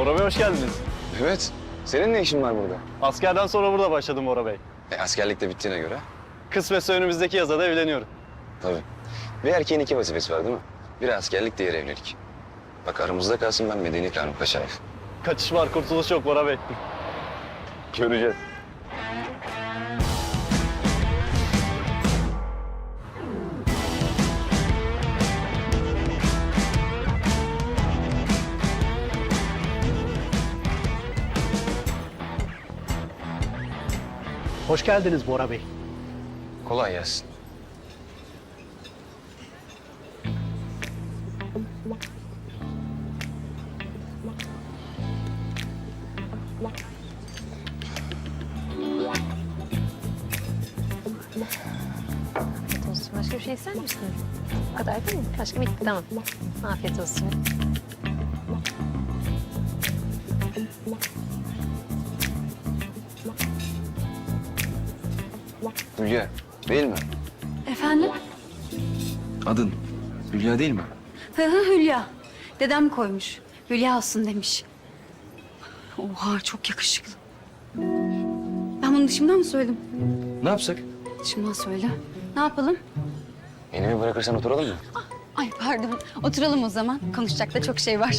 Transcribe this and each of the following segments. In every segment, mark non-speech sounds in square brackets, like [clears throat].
Bora Bey hoş geldiniz. Evet. Senin ne işin var burada? Askerden sonra burada başladım Bora Bey. E, askerlik de bittiğine göre. Kısmetse önümüzdeki yazada evleniyorum. Tabii. Bir erkeğin iki vazifesi var değil mi? Biri askerlik, diğeri evlilik. Bak aramızda kalsın ben medeni kanun Paşa'yım. Kaçış var, kurtuluş yok Bora Bey. Göreceğiz. Hoş geldiniz Bora Bey. Kolay gelsin. Afiyet olsun. Başka bir şey ister misin? Bu kadar değil mi? Başka bitti tamam. Afiyet olsun. Hülya değil mi? Efendim? Adın Hülya değil mi? Hı hı Hülya. Dedem koymuş. Hülya olsun demiş. Oha çok yakışıklı. Ben bunu dışımdan mı söyledim? Ne yapsak? Dışımdan söyle. Ne yapalım? Beni mi bırakırsan oturalım mı? Ay pardon. Oturalım o zaman. Konuşacak da çok şey var.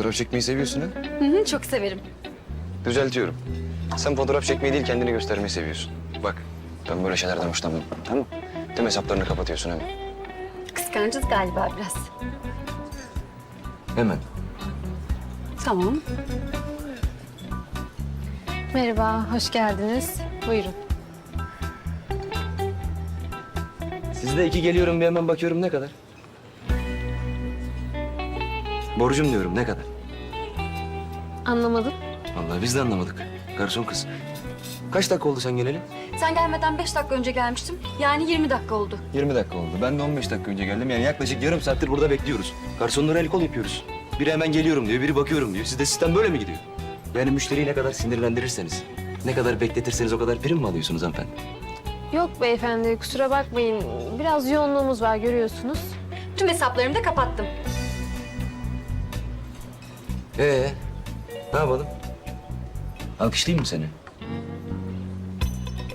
Fotoğraf çekmeyi seviyorsun ha? Hı hı, çok severim. Düzeltiyorum. Sen fotoğraf çekmeyi değil kendini göstermeyi seviyorsun. Bak ben böyle şeylerden hoşlanmam. Tamam mı? Tüm hesaplarını kapatıyorsun hemen. Kıskancız galiba biraz. Hemen. Tamam. Merhaba, hoş geldiniz. Buyurun. Sizde iki geliyorum bir hemen bakıyorum ne kadar? Borcum diyorum ne kadar? Anlamadım. Vallahi biz de anlamadık. Garson kız. Kaç dakika oldu sen geleli? Sen gelmeden beş dakika önce gelmiştim. Yani 20 dakika oldu. 20 dakika oldu. Ben de 15 dakika önce geldim. Yani yaklaşık yarım saattir burada bekliyoruz. Garsonlara el kol yapıyoruz. Biri hemen geliyorum diyor, biri bakıyorum diyor. Sizde sistem böyle mi gidiyor? Yani müşteriyi ne kadar sinirlendirirseniz, ne kadar bekletirseniz o kadar prim mi alıyorsunuz hanımefendi? Yok beyefendi, kusura bakmayın. Biraz yoğunluğumuz var, görüyorsunuz. Tüm hesaplarımı da kapattım. Ee, ne yapalım? Alkışlayayım mı seni?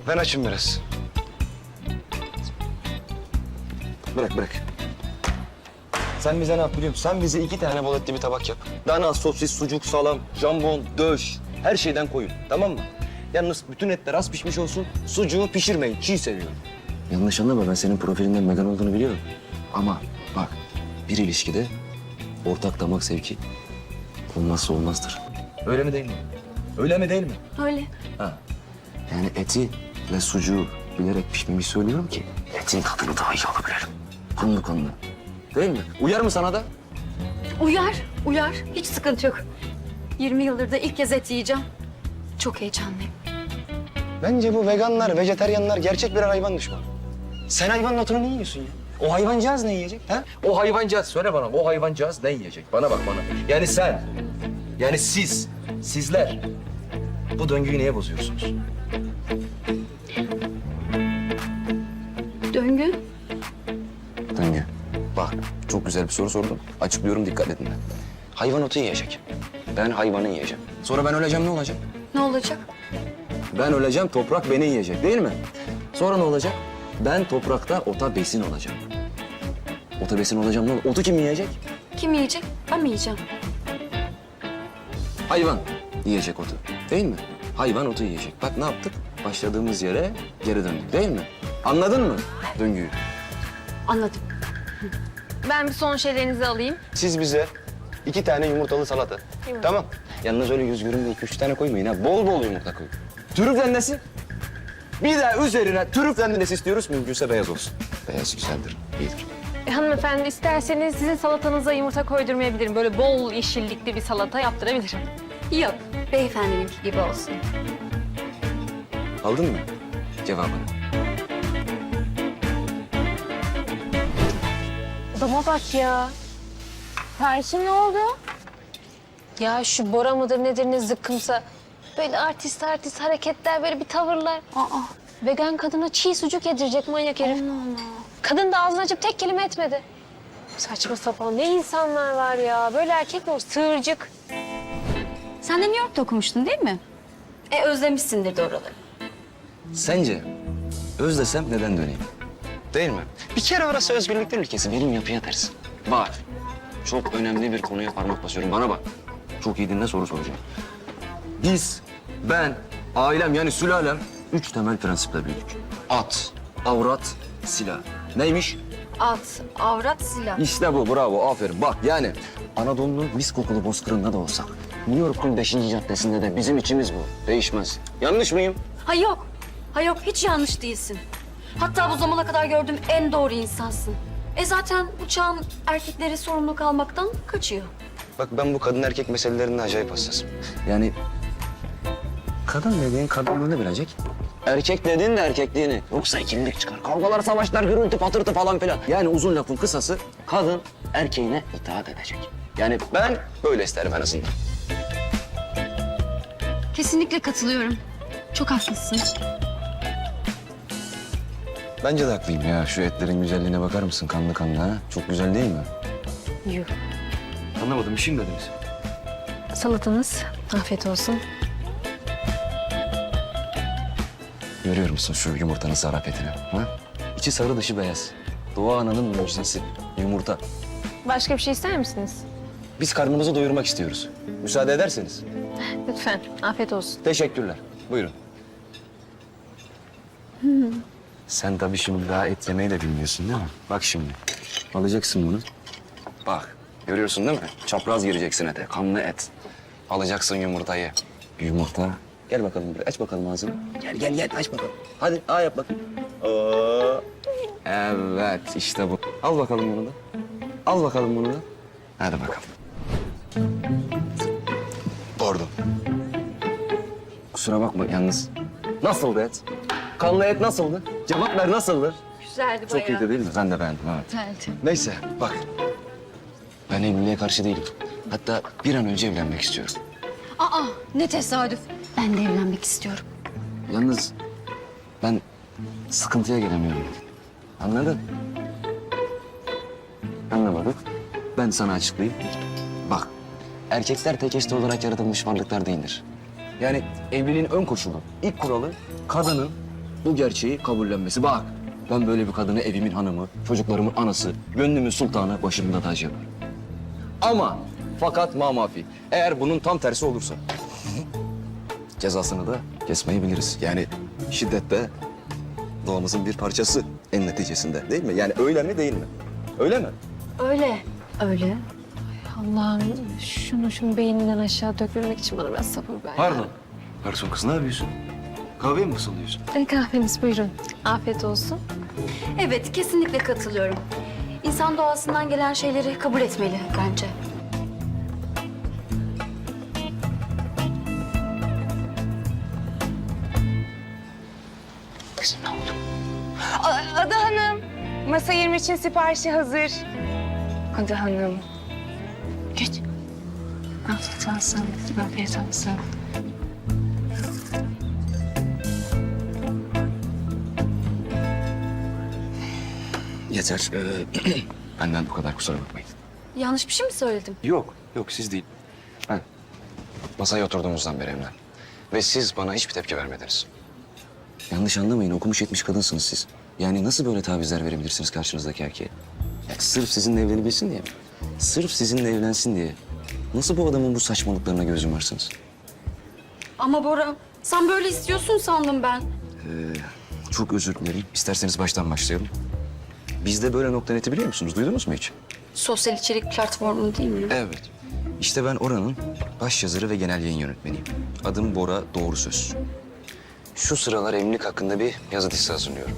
Ben açım biraz. Bırak bırak. Sen bize ne yap biliyor musun? Sen bize iki tane bol etli bir tabak yap. Dana, sosis, sucuk, salam, jambon, döş. Her şeyden koyun. Tamam mı? Yalnız bütün etler az pişmiş olsun. Sucuğu pişirmeyin. Çiğ seviyorum. Yanlış anlama ben senin profilinden vegan olduğunu biliyorum. Ama bak bir ilişkide ortak damak zevki olmazsa olmazdır. Öyle mi değil mi? Öyle mi değil mi? Öyle. Ha. Yani eti ve sucuğu bilerek pişmemiş söylüyorum ki etin tadını daha iyi alabilirim. Konulu konulu. Değil mi? Uyar mı sana da? Uyar, uyar. Hiç sıkıntı yok. 20 yıldır da ilk kez et yiyeceğim. Çok heyecanlıyım. Bence bu veganlar, vejeteryanlar gerçek birer hayvan düşmanı. Sen hayvanın otunu ne yiyorsun ya? O hayvancağız ne yiyecek? Ha? O hayvancağız söyle bana. O hayvancağız ne yiyecek? Bana bak bana. Yani sen, yani siz, sizler bu döngüyü niye bozuyorsunuz? Döngü. Döngü. Bak çok güzel bir soru sordum. Açıklıyorum dikkat edin. Hayvan otu yiyecek. Ben hayvanı yiyeceğim. Sonra ben öleceğim ne olacak? Ne olacak? Ben öleceğim toprak beni yiyecek değil mi? Sonra ne olacak? Ben toprakta ota besin olacağım. Ota besin olacağım ne olur? Otu kim yiyecek? Kim yiyecek? Ben mi yiyeceğim? Hayvan yiyecek otu. Değil mi? Hayvan otu yiyecek. Bak ne yaptık? Başladığımız yere geri döndük değil mi? Anladın mı döngüyü? Anladım. Ben bir son şeylerinizi alayım. Siz bize iki tane yumurtalı salata. Tamam. Yalnız öyle yüz görümde iki üç tane koymayın ha. Bol bol yumurta koyun. Türüf rendesi. Bir de üzerine türüf rendesi istiyoruz. Mümkünse beyaz olsun. Beyaz güzeldir, iyidir. E, hanımefendi isterseniz sizin salatanıza yumurta koydurmayabilirim. Böyle bol yeşillikli bir salata yaptırabilirim. Yok, beyefendininki gibi olsun. Aldın mı cevabını? Adama bak ya. Tersim ne oldu? Ya şu Bora mıdır nedir ne zıkkımsa. Böyle artist artist hareketler, böyle bir tavırlar. Aa, Vegan kadına çiğ sucuk yedirecek manyak herif. Kadın da ağzını açıp tek kelime etmedi. Saçma sapan ne insanlar var ya. Böyle erkek mi olur? Sığırcık. Sen de New York'ta okumuştun değil mi? E özlemişsindir de oraları. Sence özlesem neden döneyim? Değil mi? Bir kere orası özgürlükler ülkesi. Benim yapıya ters. Bak, çok önemli bir konuya parmak basıyorum. Bana bak. Çok iyi dinle soru soracağım. Biz, ben, ailem yani sülalem üç temel prensiple büyüdük. At, avrat, silah. Neymiş? At, avrat, silah. İşte bu, bravo, aferin. Bak yani Anadolu'nun mis kokulu bozkırında da olsak, New York'un beşinci caddesinde de bizim içimiz bu. Değişmez. Yanlış mıyım? Ha yok. Ha yok hiç yanlış değilsin. Hatta bu zamana kadar gördüğüm en doğru insansın. E zaten bu çağın erkekleri sorumluluk almaktan kaçıyor. Bak ben bu kadın erkek meselelerinde acayip hassasım. Yani kadın dediğin kadınlığını bilecek. Erkek dediğin de erkekliğini. Yoksa ikililik çıkar. Kavgalar, savaşlar, gürültü, patırtı falan filan. Yani uzun lafın kısası kadın erkeğine itaat edecek. Yani ben böyle isterim en azından. Kesinlikle katılıyorum. Çok haklısın. Bence de haklıyım ya. Şu etlerin güzelliğine bakar mısın? Kanlı kanlı ha. Çok güzel değil mi? Yuh. Anlamadım. Bir şey mi dediniz? Salatanız. Afiyet olsun. Görüyor musun şu yumurtanın zarafetini? Ha? İçi sarı dışı beyaz. Doğa ananın mucizesi. Yumurta. Başka bir şey ister misiniz? Biz karnımızı doyurmak istiyoruz. Müsaade ederseniz. Lütfen. Afiyet olsun. Teşekkürler. Buyurun. Sen tabii şimdi daha et yemeyi de bilmiyorsun değil mi? Bak şimdi. Alacaksın bunu. Bak. Görüyorsun değil mi? Çapraz gireceksin ete. Kanlı et. Alacaksın yumurtayı. Yumurta. Gel bakalım buraya. Aç bakalım ağzını. Gel gel gel aç bakalım. Hadi A yap bakayım. Oo. Evet işte bu. Al bakalım bunu da. Al bakalım bunu da. Hadi bakalım. Pardon. Kusura bakma yalnız. Nasıldı et? Kanlı et nasıldı? Cevap ver nasıldı? Güzeldi Çok iyiydi değil mi? Ben de beğendim evet. Güzeldi. Neyse bak. Ben evliliğe karşı değilim. Hatta bir an önce evlenmek istiyorum. Aa ne tesadüf. Ben de evlenmek istiyorum. Yalnız ben sıkıntıya gelemiyorum. Anladın? Anlamadım. Ben sana açıklayayım. Bak, erkekler tek eşli olarak yaratılmış varlıklar değildir. Yani evliliğin ön koşulu, ilk kuralı kadının bu gerçeği kabullenmesi. Bak, ben böyle bir kadını evimin hanımı, çocuklarımın anası, gönlümün sultanı, başımda tacı yaparım. Ama fakat ma mafi, eğer bunun tam tersi olursa cezasını da kesmeyi biliriz. Yani şiddet de doğamızın bir parçası en neticesinde değil mi? Yani öyle mi değil mi? Öyle mi? Öyle. Öyle. Allah'ım şunu şunu beyninden aşağı dökülmek için bana biraz sabır ver. Pardon. Pardon kız ne yapıyorsun? Kahve mi fısıldıyorsun? Hadi kahveniz buyurun. Afiyet olsun. Evet kesinlikle katılıyorum. İnsan doğasından gelen şeyleri kabul etmeli bence. Masa 20 için siparişi hazır. Ada Hanım. Geç. Afiyet olsun, afiyet olsun. Yeter. Ee, [clears throat] benden bu kadar kusura bakmayın. Yanlış bir şey mi söyledim? Yok, yok siz değil. Ben masaya oturduğumuzdan beri Emre. Ve siz bana hiçbir tepki vermediniz. Yanlış anlamayın, okumuş yetmiş kadınsınız siz. Yani nasıl böyle tavizler verebilirsiniz karşınızdaki erkeğe? Ya sırf sizinle evlenebilsin diye mi? Sırf sizinle evlensin diye. Nasıl bu adamın bu saçmalıklarına göz yumarsınız? Ama Bora sen böyle istiyorsun sandım ben. Çok özür dilerim. İsterseniz baştan başlayalım. Bizde böyle nokta neti biliyor musunuz? Duydunuz mu hiç? Sosyal içerik platformu değil mi? Evet. İşte ben oranın baş yazarı ve genel yayın yönetmeniyim. Adım Bora Doğru Söz. Şu sıralar evlilik hakkında bir yazı dizisi hazırlıyorum.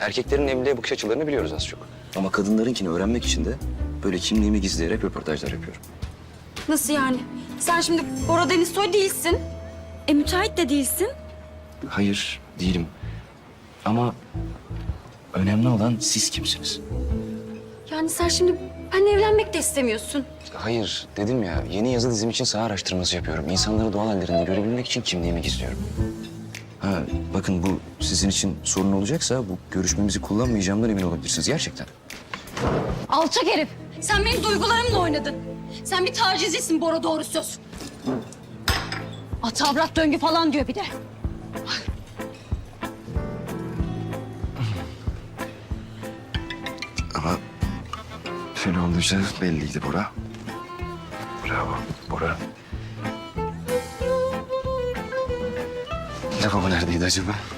Erkeklerin evliliğe bakış açılarını biliyoruz az çok. Ama kadınlarınkini öğrenmek için de böyle kimliğimi gizleyerek röportajlar yapıyorum. Nasıl yani? Sen şimdi Bora Denizsoy değilsin. E müteahhit de değilsin. Hayır, değilim. Ama önemli olan siz kimsiniz? Yani sen şimdi Benle evlenmek de istemiyorsun. Hayır dedim ya yeni yazı dizim için saha araştırması yapıyorum. İnsanları doğal hallerinde görebilmek için kimliğimi gizliyorum. Ha bakın bu sizin için sorun olacaksa bu görüşmemizi kullanmayacağımdan emin olabilirsiniz gerçekten. Alçak herif. Sen benim duygularımla oynadın. Sen bir tacizcisin Bora doğru söz. At avrat döngü falan diyor bir de. Ama şöyle olduysa belliydi Bora. Bravo Bora. Lavabo neredeydi acaba?